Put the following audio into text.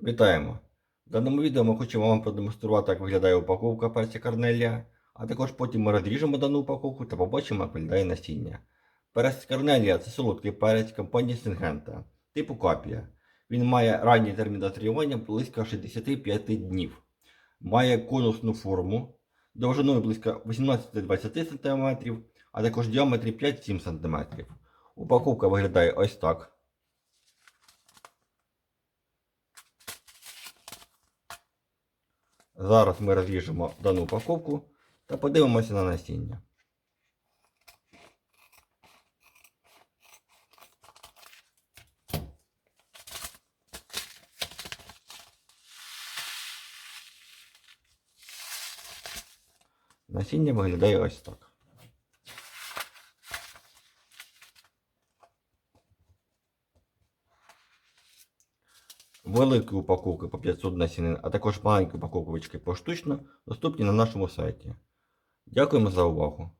Вітаємо! В даному відео ми хочемо вам продемонструвати, як виглядає упаковка перця Корнелія, а також потім ми розріжемо дану упаковку та побачимо, як виглядає насіння. Перець Корнелія це солодкий перець компанії Сингента, типу капія. Він має ранній термін дозрівання близько 65 днів. Має конусну форму довжиною близько 18-20 см, а також діаметрі 5-7 см. Упаковка виглядає ось так. Зараз ми розріжемо дану упаковку та подивимося на насіння. Насіння виглядає ось так. Великі упаковки по 500 насінин, а також маленькі упаковочки поштучно доступні на нашому сайті. Дякуємо за увагу!